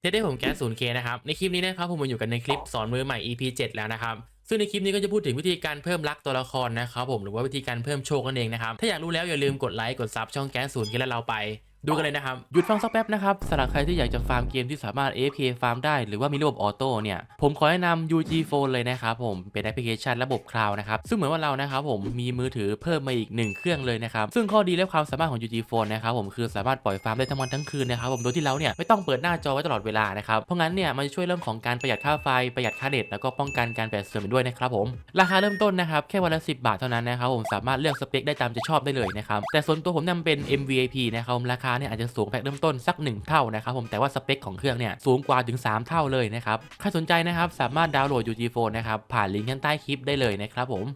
เทสได้ผมแก๊ส 0K นะครับ ในคลิปนี้นะครับผมมาอยู่กันในคลิปสอนมือใหม่ EP 7 แล้วนะครับ ซึ่งในคลิปนี้ก็จะพูดถึงวิธีการเพิ่มลักตัวละครนะครับผมหรือว่าวิธีการเพิ่มโชคนั่นเองนะครับ ถ้าอยากรู้แล้วอย่าลืมกดไลค์กดซับช่องแก๊ส 0K และเราไป ดูกันเลยนะครับ หยุดฟังสักแป๊บนะครับสำหรับใครที่อยากจะฟาร์มเกมที่สามารถ AFK ฟาร์มได้หรือว่ามีระบบออโต้เนี่ย ผมขอแนะนำ UG Phone เลยนะครับผมเป็นแอปพลิเคชันระบบคลาวนะครับ ซึ่งเหมือนว่าเรานะครับผมมีมือถือเพิ่มมาอีกหนึ่งเครื่องเลยนะครับ ซึ่งข้อดีและความสามารถของ UG Phone นะครับผมคือสามารถปล่อยฟาร์มได้ทั้งวันทั้งคืนนะครับผมโดยที่เราเนี่ยไม่ต้องเปิดหน้าจอไว้ตลอดเวลานะครับเพราะงั้นเนี่ยมันจะช่วยเรื่องของการประหยัดค่าไฟประหยัดค่าเน็ตแล้วก็ป้องกันการแปดเสื่อมไปด้วยนะครับผมราคาเริ่มต้นนะครับแค่วันละ10 บาทเท่านั้นนะครับผมสามารถเลือกสเปคได้ตามจะชอบได้เลยนะครับแต่ส่วนตัวผมนำเป็น MVIP นะครับราคาเนี่ยอาจจะสูงแพ็คเริ่มต้นสัก 1 เท่านะครับผมแต่ว่าสเปคของเครื่องเนี่ยสูงกว่าถึง 3 เท่าเลยนะครับใครสนใจนะครับสามารถดาวน์โหลด UG Phone นะครับผ่านลิงก์ข้างใต้คลิปได้เลยนะครับผม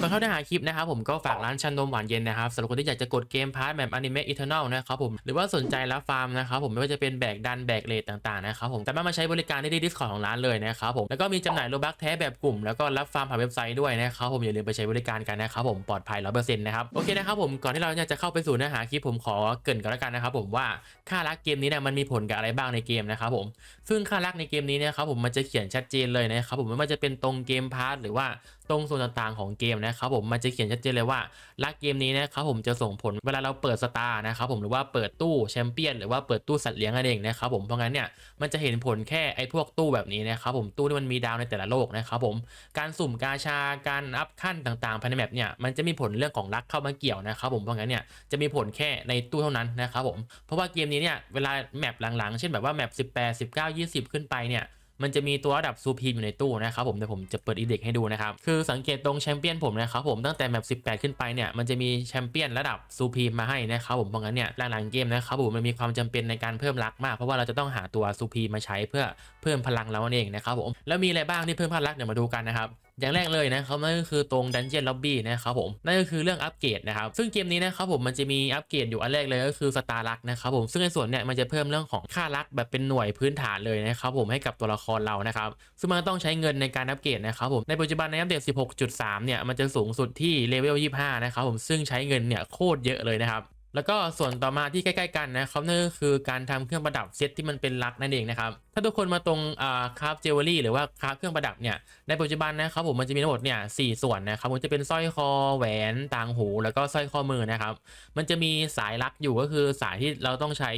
ก่อนเข้าเนื้อหาคลิปนะครับผมก็ฝากร้านชันนมหวานเย็นนะครับสำหรับคนที่อยากจะกดเกมพาร์ทแบบอนิเมะอีเทอร์นลนะครับผมหรือว่าสนใจรับฟาร์มนะครับผมไม่ว่าจะเป็นแบกดันแบกเลทต่างๆนะครับผมสามารถมาใช้บริการได้ที่ดิสคอร์ของร้านเลยนะครับผมแล้วก็มีจำหน่ายโลบักแท้แบบกลุ่มแล้วก็รับฟาร์มผ่านเว็บไซต์ด้วยนะครับผมอย่าลืมไปใช้บริการกันนะครับผมปลอดภัยร้อยเปอร์เซ็นต์นะครับโอเคนะครับผมก่อนที่เราจะเข้าไปสู่เนื้อหาคลิปผมขอเกริ่นก่อนแล้วกันนะครับผมว่าค่ารักเกมนี้เนี่ยมันมีผลกับอะไรบ้างในเกมนะครับผมซึ่งค่ารักในเกมนี้เนี่ยครับผมมันจะเขียนชัดเจนเลยนะครับผมไม่ว่าจะเป็นตรงเกมพาร์ทหรือว่าตรงส่วนต่างๆของเกมนะครับผมมันจะเขียนชัดเจนเลยว่ารักเกมนี้นะครับผมจะส่งผลเวลาเราเปิดสตาร์นะครับผมหรือว่าเปิดตู้แชมเปี้ยนหรือว่าเปิดตู้สัตว์เลี้ยงนั่นเองนะครับผมเพราะงั้นเนี่ยมันจะเห็นผลแค่ไอ้พวกตู้แบบนี้นะครับผมตู้ที่มันมีดาวในแต่ละโลกนะครับผมการสุ่มกาชาการอัพขั้นต่างๆภายในแมปเนี่ยมันจะมีผลเรื่องของรักเข้ามาเกี่ยวนะครับผมเพราะงั้นเนี่ยจะมีผลแค่ในตู้เท่านั้นนะครับผมเพราะว่าเกมนี้เนี่ยเวลาแมปหลังๆ เช่นแบบว่าแมป18 19 20 ขึ้นไปเนี่ย มันจะมีตัวระดับซูพีมอยู่ในตู้นะครับผมเดี๋ยวผมจะเปิดอีเด็กให้ดูนะครับคือสังเกตตรงแชมเปี้ยนผมนะครับผมตั้งแต่แมป18 ขึ้นไปเนี่ยมันจะมีแชมเปี้ยนระดับซูพีมมาให้นะครับผมเพราะงั้นเนี่ยหลังๆเกมนะครับผมมันมีความจำเป็นในการเพิ่มรักมาก เพราะว่าเราจะต้องหาตัวซูพีมมาใช้เพื่อเพิ่มพลังเราเองนะครับผมแล้วมีอะไรบ้างที่เพิ่มพลังเดี๋ยวมาดูกันนะครับ อย่างแรกเลยนะครับนั่นก็คือตรงดันเจียนล็อบบี้นะครับผมนั่นก็คือเรื่องอัปเกรดนะครับซึ่งเกมนี้นะครับผมมันจะมีอัปเกรดอยู่อันแรกเลยก็คือสตาร์ลักนะครับผมซึ่งในส่วนเนี่ยมันจะเพิ่มเรื่องของค่ารักแบบเป็นหน่วยพื้นฐานเลยนะครับผมให้กับตัวละครเรานะครับซึ่งมันต้องใช้เงินในการอัปเกรดนะครับผมในปัจจุบันในอัปเดต 16.3 เนี่ยมันจะสูงสุดที่เลเวล 25 นะครับผมซึ่งใช้เงินเนี่ยโคตรเยอะเลยนะครับแล้วก็ส่วนต่อมาที่ใกล้ ๆ กันนะครับนั่นก็คือการทำเครื่องประดับเซตที่มันเป็นลักนั่นเองนะครับ ถ้าทุกคนมาตรงอ่าคราฟเจวเวลรี่หรือว่าคราฟเครื่องประดับเนี่ยในปัจจุบันนะครับผมมันจะมีทั้งหมดเนี่ยสส่วนนะครับมันจะเป็นสร้อยคอแหวนต่างหู แล้วก็สร้อยข้อมือนะครับ มันจะมีสายลักอยู่ก็คือสายที่เราต้องใช้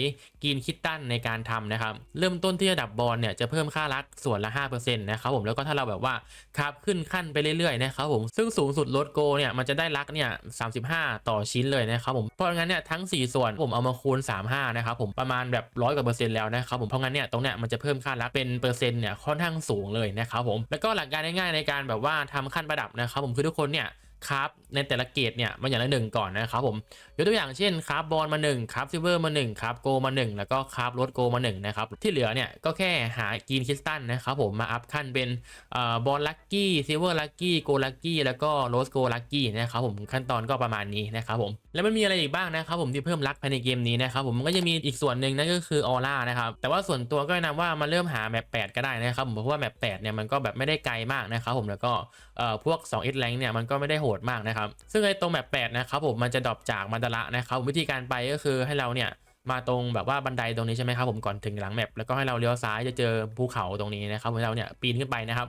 กินคิตตันในการทำนะครับ เริ่มต้นที่ระดับบอลเนี่ยจะเพิ่มค่าลักส่วนละ5%นะครับผมแล้วก็ถ้าเราแบบว่าคราฟขึ้นขั้นไปเรื่อยๆนะครับผมซึ่งสูงสุดลดโกเนี่ยมันจะได้ลักเนี่ย35 ต่อชิ้นเลยนะครับผมเพราะงั้นเนี่ยทั้ง 4 ส่วนผมเอามาคูณ 35นะครับผมประมาณแบบร้อยกว่าเปอร์เซ็นต์แล้วนะครับผมเพราะงั้นเนี่ยตรงเนี้ยมันจะเพิ่มค่าลักเป็นเปอร์เซ็นต์เนี่ยค่อนข้างสูงเลยนะครับผมแล้วก็หลักการง่ายๆในการแบบว่าทำขั้นประดับนะครับผมคือทุกคนเนี่ย ครับในแต่ละเกรดเนี่ยมันอย่างละหนึ่งก่อนนะครับผมยกตัวอย่างเช่นครับบอลมา1ครับซิลเวอร์มา1ครับโกมา 1 แล้วก็ครับรถโกมา1นะครับที่เหลือเนี่ยก็แค่หากีนคริสตัลนะครับผมมาอัพขั้นเป็นบอลลักกี้ซิลเวอร์ลักกี้โกลักกี้แล้วก็โรสโกลักกี้นะครับผมขั้นตอนก็ประมาณนี้นะครับผมแล้วมันมีอะไรอีกบ้างนะครับผมที่เพิ่มลักภายในเกมนี้นะครับผมมันก็จะมีอีกส่วนหนึ่งนั่นก็คือออร่านะครับแต่ว่าส่วนตัวก็แนะนำว่ามาเริ่มหาแมป8ก็ได้นะครับผมเพราะว่าแมป8เนี่ยมันก็แบบไม่ได้ไกลมากนะครับผมแล้วก็เอ่อพวก2 s rank เนี่ยมันก็ไม่ได้โหดมากนะครับ ซึ่งไอ้ตรงแมป8นะครับผมมันจะดรอปจากมันดาระนะครับวิธีการไปก็คือให้เราเนี่ยมาตรงแบบว่าบันไดตรงนี้ใช่ไหมครับผมก่อนถึงหลังแมปแล้วก็ให้เราเลี้ยวซ้ายจะเจอภูเขาตรงนี้นะครับให้เราเนี่ยปีนขึ้นไปนะครับ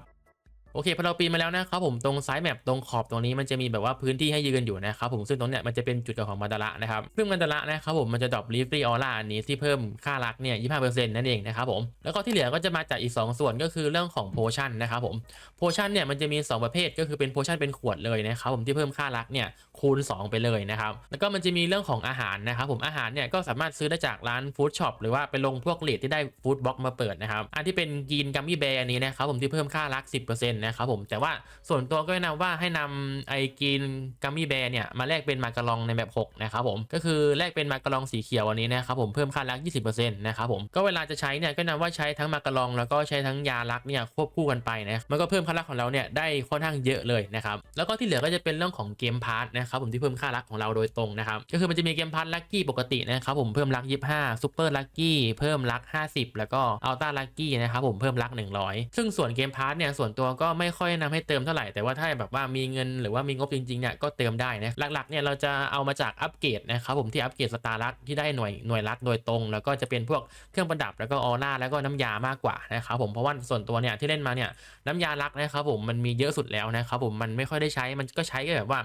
โอเคพอเราปีนมาแล้วนะครับผมตรงซ้ายแมปตรงขอบตรงนี้มันจะมีแบบว่าพื้นที่ให้ยืนอยู่นะครับผมซึ่งตรงเนี้ยมันจะเป็นจุดเกิดของมันดาระนะครับซึ่งมันดาระนะครับผมมันจะดรอปลีฟรีออร่าอันนี้ที่เพิ่มค่ารักเนี่ย25%นั่นเองนะครับผมแล้วก็ที่เหลือก็จะมาจากอีก 2 ส่วนก็คือเรื่องของโพชั่นนะครับผมโพชั่นเนี่ยมันจะมี 2 ประเภทก็คือเป็นโพชั่นเป็นขวดเลยนะครับผมที่เพิ่มค่ารักเนี่ยคูณ 2 ไปเลยนะครับแล้วก็มันจะมีเรื่องของอาหารนะครับผมอาหารเนี่ยก็สามารถซื้อได้จากร้านฟู้ดช็อปหรือว่าไปลงพวกเลทที่ได้ฟู้ดบ็อกมาเปิดนะครับอันที่เป็นกีนกัมมี่แบร์อันนี้นะครับผมที่เพิ่มค่ารัก10%นะครับผมแต่ว่าส่วนตัวก็แนะนำว่าให้นำไอกีนกัมมี่แบร์เนี่ยมาแลกเป็นมาการองในแบบ6นะครับผมก็คือแลกเป็นมาการองสีเขียวอันนี้นะครับผมเพิ่มค่ารัก 20%นะครับผมก็เวลาจะใช้เนี่ยก็นำว่าใช้ทั้งมาการองแล้วก็ใช้ทั้งยารักเนี่ยควบคู่กันไปนะมันก็เพิ่มค่ารักของเราเนี่ยได้ค่อนข้างเยอะเลยนะครับแล้วก็ที่เหลือก็จะเป็นเรื่องของเกมพาร์ทนะครับผมที่เพิ่มค่ารักของเราโดยตรงนะครับก็คือมันจะมีเกมพาร์ทลัคกี้ปกตินะครับผมเพิ่มรัก 25ซูเปอร์ลัคกี้เพิ่มรัก 50 แล้วก็อัลต้าลัคกี้นะครับผมเพิ่มรัก 100 ซึ่งส่วนเกมพาร์ทเนี่ยส่วนตัวก็ไม่ค่อยนะนำให้เติมเท่าไหร่ แต่ว่าถ้าแบบว่ามีเงินหรือว่ามีงบจริงๆเนี่ยก็เติมได้นะ หลักๆเนี่ยเราจะเอามาจากอัปเกรดนะครับผมที่อัปเกรดสตาร์ลักที่ได้หน่วยหน่วยลักโดยตรง แล้วก็จะเป็นพวกเครื่องประดับแล้วก็ออร่าแล้วก็น้ำยามากกว่านะครับผมเพราะว่าส่วนตัวเนี่ยที่เล่นมาเนี่ยน้ำยาลักนะครับผมมันมีเยอะสุดแล้วนะครับผมมันไม่ค่อยได้ใช้มันก็ใช้แค่แบบว่า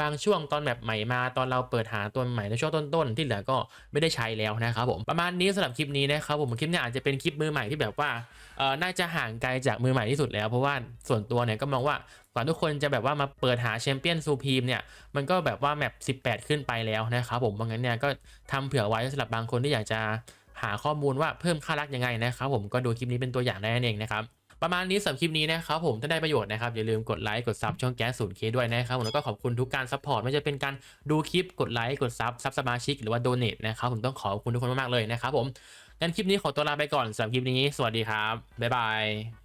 บางช่วงตอนแบบใหม่มาตอนเราเปิดหาตัวใหม่ในช่วงต้นๆที่เหลือก็ไม่ได้ใช้แล้วนะครับผมประมาณนี้สำหรับคลิปนี้นะครับผมคลิปนี้อาจจะเป็นคลิปมือใหม่ที่แบบว่าเออน่าจะห่างไกลจากมือใหม่ที่สุดแล้วเพราะว่าส่วนตัวเนี่ยก็มองว่าก่อนทุกคนจะแบบว่ามาเปิดหาแชมเปี้ยนซูพีมเนี่ยมันก็แบบว่าแมป18 ขึ้นไปแล้วนะครับผมเพราะงั้นเนี่ยก็ทำเผื่อไว้สำหรับบางคนที่อยากจะหาข้อมูลว่าเพิ่มค่ารักยังไงนะครับผมก็ดูคลิปนี้เป็นตัวอย่างได้นั่นเองนะครับประมาณนี้สำหรับคลิปนี้นะครับผมถ้าได้ประโยชน์นะครับอย่าลืมกดไลค์กดซับช่องแก๊สศูนย์เคด้วยนะครับผมแล้วก็ขอบคุณทุกการซัพพอร์ตไม่ว่าจะเป็นการดูคลิปกดไลค์กดซับซับสมาชิกหรือว่าโดเนทนะครับผมต้องขอบคุณทุกคนมากๆเลยนะครับผมงั้นคลิปนี้ขอตัวลาไปก่อนสำหรับคลิปนี้ สวัสดีครับบ๊ายบาย